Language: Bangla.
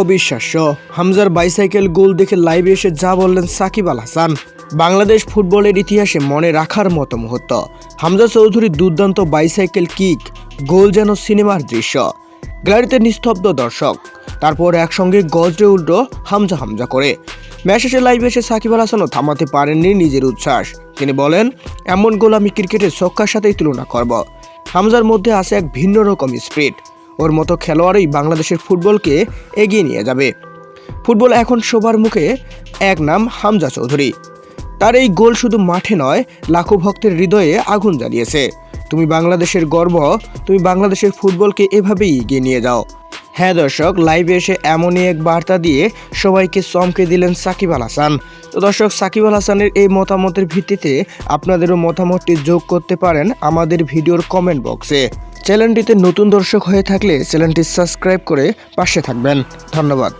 অবিশ্বাস্য। হামজার বাইসাইকেল গোল দেখে লাইভে এসে যা বললেন সাকিব আল হাসান, বাংলাদেশ ফুটবলের ইতিহাসে মনে রাখার মতো মুহূর্ত। হামজা চৌধুরীর দুর্দান্ত বাইসাইকেল কিক, গোল যেন সিনেমার দৃশ্য। গ্যালারিতে নিস্তব্ধ দর্শক, তারপর একসঙ্গে গজরে উল্টো হামজা হামজা করে। ম্যাচ শেষে লাইভে এসে সাকিব আল হাসানও থামাতে পারেননি নিজের উচ্ছ্বাস। তিনি বলেন, এমন গোল আমি ক্রিকেটের ছক্কার সাথেই তুলনা করব। হামজার মধ্যে আছে এক ভিন্ন রকম স্পিরিট ওর মতো খেলোয়াড়ই বাংলাদেশের ফুটবলকে এগিয়ে নিয়ে যাবে। ফুটবল এখন সবার মুখে এক নাম হামজা চৌধুরী। তার এই গোল শুধু মাঠে নয়, লাখো ভক্তের হৃদয়ে আগুন জ্বালিয়েছে। তুমি বাংলাদেশের গর্ব, তুমি বাংলাদেশের ফুটবলকে এভাবেই এগিয়ে নিয়ে যাও। হ্যাঁ দর্শক, লাইভে এসে এমনই এক বার্তা দিয়ে সবাইকে চমকে দিলেন সাকিব আল হাসান। তো দর্শক, সাকিব আল হাসানের এই মতামতের ভিত্তিতে আপনাদেরও মতামতটি যোগ করতে পারেন আমাদের ভিডিওর কমেন্ট বক্সে চ্যানেলটিতে নতুন দর্শক হয়ে থাকলে চ্যানেলটি সাবস্ক্রাইব করে পাশে থাকবেন। ধন্যবাদ।